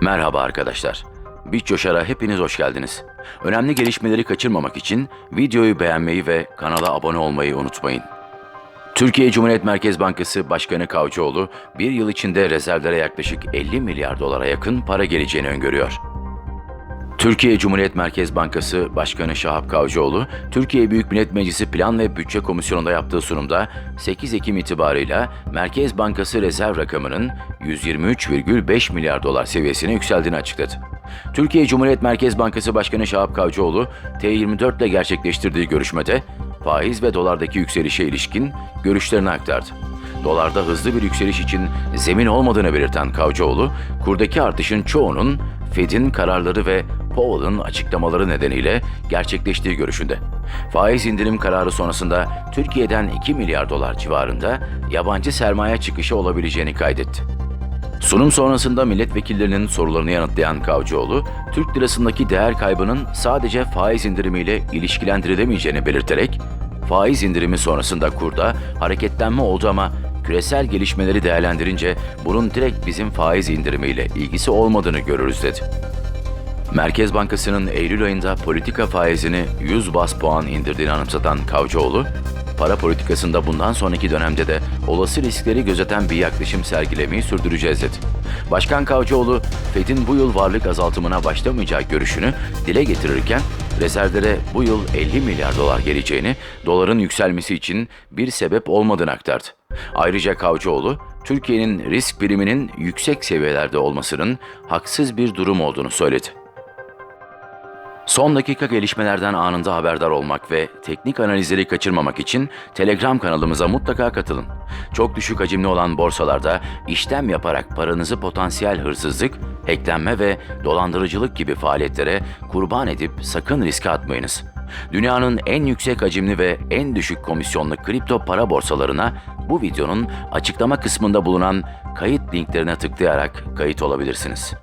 Merhaba arkadaşlar. BitCoşar'a hepiniz hoş geldiniz. Önemli gelişmeleri kaçırmamak için videoyu beğenmeyi ve kanala abone olmayı unutmayın. Türkiye Cumhuriyet Merkez Bankası Başkanı Kavcıoğlu bir yıl içinde rezervlere yaklaşık 50 milyar dolara yakın para geleceğini öngörüyor. Türkiye Cumhuriyet Merkez Bankası Başkanı Şahap Kavcıoğlu, Türkiye Büyük Millet Meclisi Plan ve Bütçe Komisyonu'nda yaptığı sunumda 8 Ekim itibarıyla Merkez Bankası rezerv rakamının 123,5 milyar dolar seviyesine yükseldiğini açıkladı. Türkiye Cumhuriyet Merkez Bankası Başkanı Şahap Kavcıoğlu, T24 ile gerçekleştirdiği görüşmede faiz ve dolardaki yükselişe ilişkin görüşlerini aktardı. Dolarda hızlı bir yükseliş için zemin olmadığını belirten Kavcıoğlu, kurdaki artışın çoğunun Fed'in kararları ve Powell'ın açıklamaları nedeniyle gerçekleştiği görüşünde. Faiz indirim kararı sonrasında Türkiye'den 2 milyar dolar civarında yabancı sermaye çıkışı olabileceğini kaydetti. Sunum sonrasında milletvekillerinin sorularını yanıtlayan Kavcıoğlu, Türk lirasındaki değer kaybının sadece faiz indirimiyle ilişkilendirilemeyeceğini belirterek, faiz indirimi sonrasında kurda hareketlenme oldu ama küresel gelişmeleri değerlendirince bunun direkt bizim faiz indirimiyle ilgisi olmadığını görürüz dedi. Merkez Bankası'nın Eylül ayında politika faizini 100 bas puan indirdiğini anımsatan Kavcıoğlu, para politikasında bundan sonraki dönemde de olası riskleri gözeten bir yaklaşım sergilemeyi sürdüreceğiz dedi. Başkan Kavcıoğlu, Fed'in bu yıl varlık azaltımına başlamayacağı görüşünü dile getirirken, rezervlere bu yıl 50 milyar dolar geleceğini, doların yükselmesi için bir sebep olmadığını aktardı. Ayrıca Kavcıoğlu, Türkiye'nin risk biriminin yüksek seviyelerde olmasının haksız bir durum olduğunu söyledi. Son dakika gelişmelerden anında haberdar olmak ve teknik analizleri kaçırmamak için Telegram kanalımıza mutlaka katılın. Çok düşük hacimli olan borsalarda işlem yaparak paranızı potansiyel hırsızlık, hacklenme ve dolandırıcılık gibi faaliyetlere kurban edip sakın riske atmayınız. Dünyanın en yüksek hacimli ve en düşük komisyonlu kripto para borsalarına bu videonun açıklama kısmında bulunan kayıt linklerine tıklayarak kayıt olabilirsiniz.